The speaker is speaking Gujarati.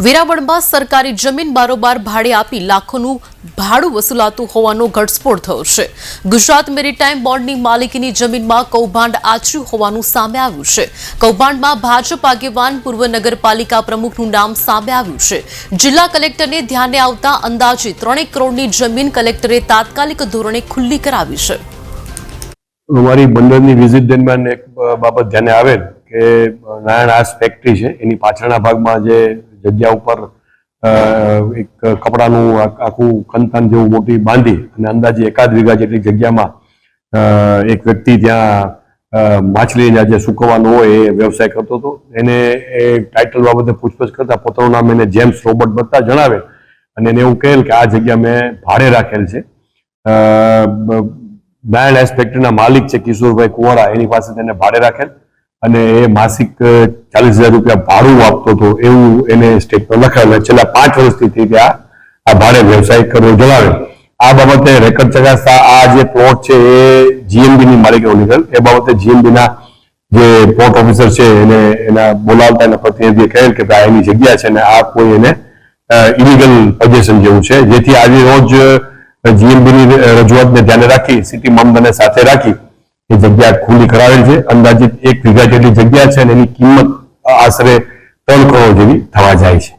વેરાવળમાં સરકારી જમીન બારોબાર ભાડે આપી લાખોનું ભાડું વસૂલાતું હોવાનો ઘટસ્ફોટ થયો છે. ગુજરાત મેરીટાઈમ બોર્ડની માલિકીની જમીનમાં કૌભાંડ આચર્યું હોવાનું સામે આવ્યું છે. કૌભાંડમાં ભાજપ આગેવાન પૂર્વ નગરપાલિકા પ્રમુખનું નામ સામે આવ્યું છે. જિલ્લા કલેક્ટરને ધ્યાને આવતા અંદાજે ત્રણેક કરોડની જમીન કલેક્ટરે તાત્કાલિક ધોરણે ખુલ્લી કરાવી છે. અમારી બંદરની વિઝિટ દરમિયાન એક બાબત ધ્યાને આવેલ કે નારાયણ આસ ફેક્ટરી છે. એની પાછળના ભાગમાં જે જગ્યા ઉપર એક કપડાનું આખું ખનતાન જેવું મોટી બાંધી અને અંદાજે એકાદ વીઘા જેટલી જગ્યામાં એક વ્યક્તિ ત્યાં માછલીને જે સૂકવવાનો હોય એ વ્યવસાય કરતો હતો એને એ ટાઇટલ બાબતે પૂછપરછ કરતા પોતાનું નામ એને જેમ્સ રોબર્ટ બત્તા જણાવે અને એને એવું કહેલ કે આ જગ્યા મેં ભાડે રાખેલ છે નારાયણ આઈસ ફેક્ટરીના માલિક છે કિશોરભાઈ કુંવરા એની પાસે તેને ભાડે રાખેલ અને એ માસિક ચાલીસ હજાર રૂપિયા ભાડું આપતો હતો, એવું એને સ્ટેટમાં લખાયું છેલ્લા પાંચ વર્ષથી ત્યાં આ ભાડે વ્યવસાય કરવો જણાવે. આ બાબતે રેકર્ડ ચકાસતા આ જે પ્લોટ છે એ જીએમબીની માલિકીનો નીકળેલ એ બાબતે જીએમબીના જે પોર્ટ ઓફિસર છે એને એના બોલાવતા એના પ્રતિનિધિએ કહેલ કે ભાઈ એની જગ્યા છે ને આ કોઈ એને ઇલીગલ પજેશન જેવું છે. જેથી આજે રોજ જીએમબીની રજૂઆતને ધ્યાને રાખી સિટી મામલાને સાથે રાખી એ જગ્યા ખુલ્લી કરાવેલ છે. અંદાજિત એક વીઘા જેટલી જગ્યા છે અને એની કિંમત આશરે ત્રણ કરોડ જેવી થવા જાય છે.